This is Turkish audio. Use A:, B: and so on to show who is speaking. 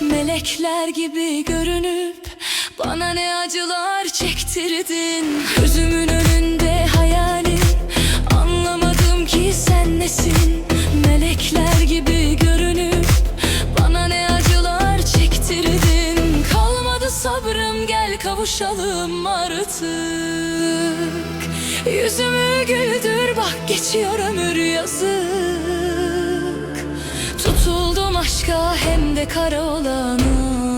A: Melekler gibi görünüp Bana ne acılar çektirdin. Gözümün önünde hayalin Anlamadım ki sen nesin? Melekler gibi görünüp Bana ne acılar çektirdin. Kalmadı sabrım gel kavuşalım artık. Yüzümü güldür bak geçiyor ömür yazık aşka hem de kara olana